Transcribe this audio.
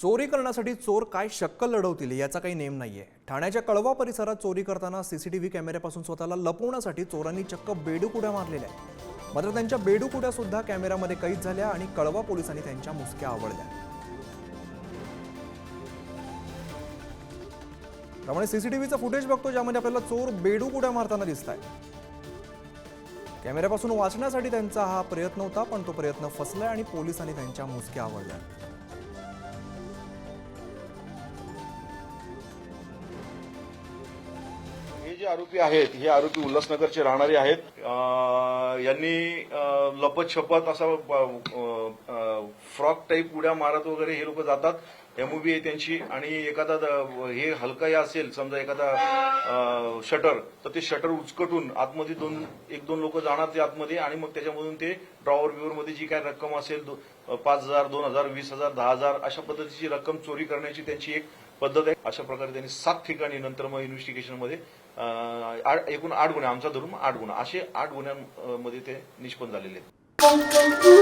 चोरी करण्यासाठी चोर काय शक्कल लढवतील याचा काही नेम नाहीये. ठाण्याच्या कळवा परिसरात चोरी करताना सीसीटीव्ही कॅमेऱ्यापासून स्वतःला लपवण्यासाठी चोरांनी चक्क बेडूकुड्या मारलेल्या आहेत. मात्र त्यांच्या बेडूकुड्या सुद्धा कॅमेऱ्यामध्ये कैद झाल्या आणि कळवा पोलिसांनी त्यांच्या मुसक्या आवडल्या. त्यामुळे सीसीटीव्हीचं फुटेज बघतो ज्यामध्ये आपल्याला चोर बेडूकुड्या मारताना दिसत आहे कॅमेऱ्यापासून वाचण्यासाठी त्यांचा हा प्रयत्न होता पण तो प्रयत्न फसलाय आणि पोलिसांनी त्यांच्या मुसक्या आवडल्या. जे आरोपी आहेत हे आरोपी उल्हासनगरचे राहणारे आहेत. यांनी लपत छपत असा फ्रॉक टाईप उड्या मारत वगैरे हे लोक जातात. एमओबी आहे त्यांची आणि एखादा द- हे हलकाही असेल समजा एखादा शटर तर ते शटर उचकटून आतमध्ये दोन एक दोन लोक जाणार ते आतमध्ये आणि मग त्याच्यामधून ते ड्रॉवर बिवर मध्ये जी काय रक्कम असेल पाच हजार दोन हजार वीस हजार दहा हजार अशा पद्धतीची रक्कम चोरी करण्याची त्यांची एक पद्धत आहे. अशा प्रकारे त्यांनी सात ठिकाणी नंतर मग इन्व्हेस्टिगेशनमध्ये एकूण आठ गुन्हे आमचा धरून आठ गुन्हा. असे आठ गुन्ह्यांमध्ये ते निष्पन्न झालेले आहेत.